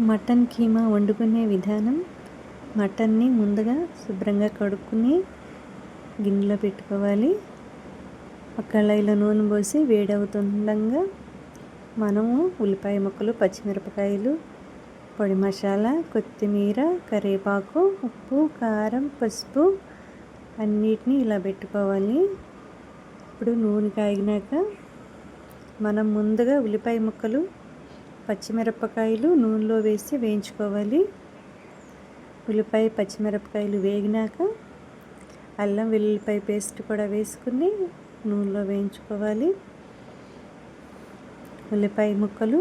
Mutton keema వండుకునే విధానం మటన్ని ముందుగా శుభ్రంగా కడుక్కుని గిన్నెలో పెట్టుకోవాలి. ఒక కళాయిలో నూనె పోసి వేడవుతుండగా మనము ఉల్లిపాయ ముక్కలు పచ్చిమిరపకాయలు పొడి మసాలా కొత్తిమీర కరివేపాకు ఉప్పు కారం పసుపు అన్నిటినీ ఇలా పెట్టుకోవాలి. ఇప్పుడు నూనె కాగినాక మనం ముందుగా ఉల్లిపాయ ముక్కలు పచ్చిమిరపకాయలు నూనెలో వేసి వేయించుకోవాలి. ఉల్లిపాయ పచ్చిమిరపకాయలు వేగినాక అల్లం వెల్లుల్లిపాయ పేస్ట్ కూడా వేసుకుని నూనెలో వేయించుకోవాలి. ఉల్లిపాయ ముక్కలు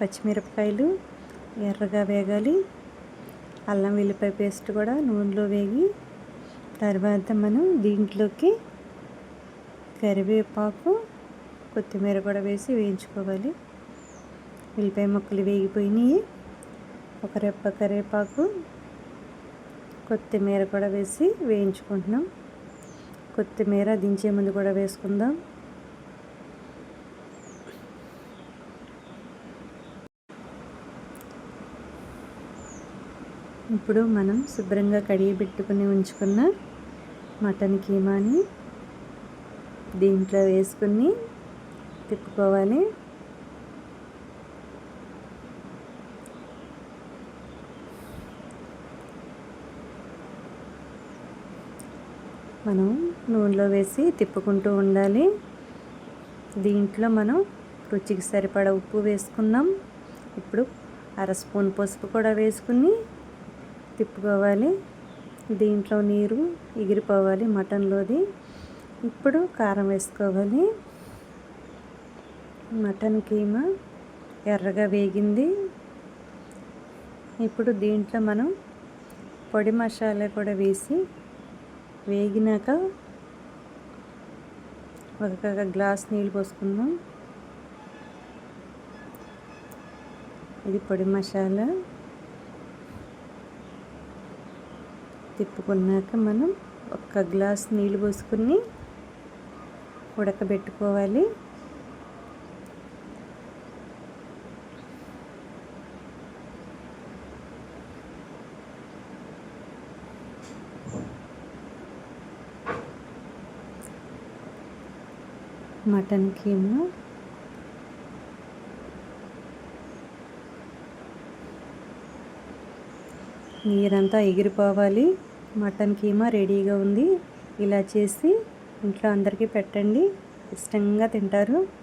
పచ్చిమిరపకాయలు ఎర్రగా వేగాలి. అల్లం వెల్లిపాయ పేస్ట్ కూడా నూనెలో వేగి తర్వాత మనం దీంట్లోకి కరివేపాకు కొత్తిమీర కూడా వేసి వేయించుకోవాలి. ఉల్లిపాయ ముక్కలు వేగిపోయినాయి. ఒక రెప్ప కరివేపాకు కొత్తిమీర కూడా వేసి వేయించుకుంటున్నాం. కొత్తిమీర దించే ముందు కూడా వేసుకుందాం. ఇప్పుడు మనం శుభ్రంగా కడిగి పెట్టుకుని ఉంచుకున్న మటన్ కీమాని దీంట్లో వేసుకుని తిప్పుకోవాలి. మనం నూనెలో వేసి తిప్పుకుంటూ ఉండాలి. దీంట్లో మనం రుచికి సరిపడా ఉప్పు వేసుకుందాం. ఇప్పుడు అర స్పూన్ పసుపు కూడా వేసుకుని తిప్పుకోవాలి. దీంట్లో నీరు ఎగిరిపోవాలి మటన్లోది. ఇప్పుడు కారం వేసుకోవాలి. మటన్ కీమా ఎర్రగా వేగింది. ఇప్పుడు దీంట్లో మనం పొడి మసాలా కూడా వేసి వేగినాక ఒక గ్లాస్ నీళ్ళు పోసుకుందాం. ఇది పొడి మసాలా. తిప్పుకున్నాక మనం ఒక గ్లాస్ నీళ్ళు పోసుకుని ఉడకబెట్టుకోవాలి. మటన్ కీమా నీరంతా ఎగిరిపోవాలి. మటన్ కీమా రెడీగా ఉంది. ఇలా చేసి ఇంట్లో అందరికీ పెట్టండి. ఇష్టంగా తింటారు.